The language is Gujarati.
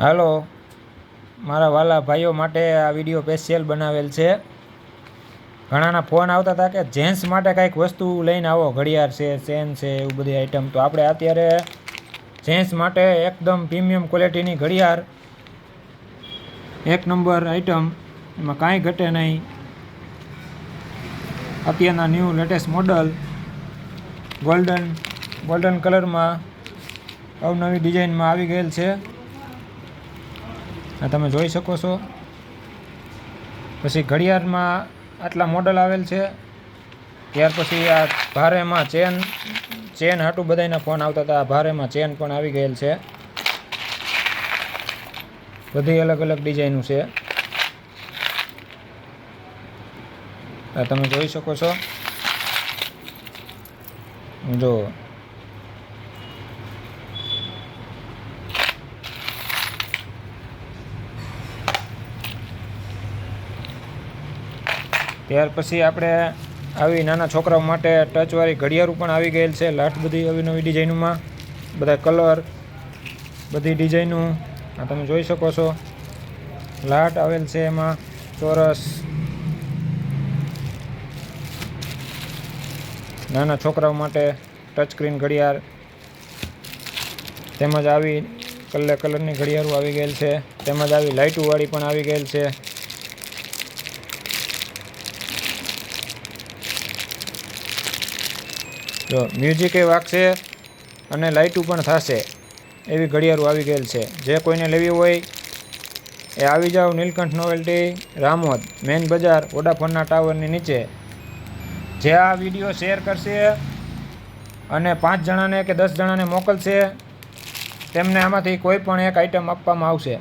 હાલો. મારા વાલા ભાઈઓ માટે આ વીડિયો સ્પેશિયલ બનાવેલ છે. ઘણાના ફોન આવતા હતા કે જેન્ટ્સ માટે કાંઈક વસ્તુ લઈને આવો, ઘડિયાળ છે, ચેન છે, એવું બધી આઈટમ તો આપણે અત્યારે જેન્ટ્સ માટે એકદમ પ્રીમિયમ ક્વોલિટીની ઘડિયાળ, એક નંબર આઈટમ એમાં કાંઈ ઘટે નહીં. અત્યારના new latest model golden golden કલરમાં અવનવી ડિઝાઇનમાં આવી ગયેલ છે. આ તમે જોઈ શકો છો. પછી ઘડિયાળમાં આટલા મોડલ આવેલ છે. ત્યાર પછી આ ભારેમાં ચેન ચેન હાટું બધાયના ફોન આવતા હતા. આ ભારેમાં ચેન પણ આવી ગયેલ છે. બધી અલગ અલગ ડિઝાઇનું છે. આ તમે જોઈ શકો છો. જો ત્યાર પછી આપણે આવી નાના છોકરાઓ માટે ટચવાળી ઘડિયાળ પણ આવી ગયેલ છે. લાટ બધી આવી નવી ડિઝાઇનોમાં. બધા કલર, બધી ડિઝાઇનું. આ તમે જોઈ શકો છો. લાટ આવેલ છે એમાં, ચોરસ. નાના છોકરાઓ માટે ટચ સ્ક્રીન ઘડિયાળ. તેમજ આવી કલર કલરની ઘડિયાળો આવી ગયેલ છે. તેમજ આવી લાઇટોવાળી પણ આવી ગયેલ છે. જો મ્યુઝિકે વાગશે અને લાઇટું પણ થશે. એવી ઘડિયાળો આવી ગયેલ છે. જે કોઈને લેવી હોય એ આવી જાઓ નીલકંઠ નોવેલ્ટી રામોદ મેન બજાર, વોડાફોનના ટાવરની નીચે. જે આ વીડિયો શેર કરશે અને પાંચ જણાને કે દસ જણાને મોકલશે, તેમને આમાંથી કોઈ પણ એક આઈટમ આપવામાં આવશે.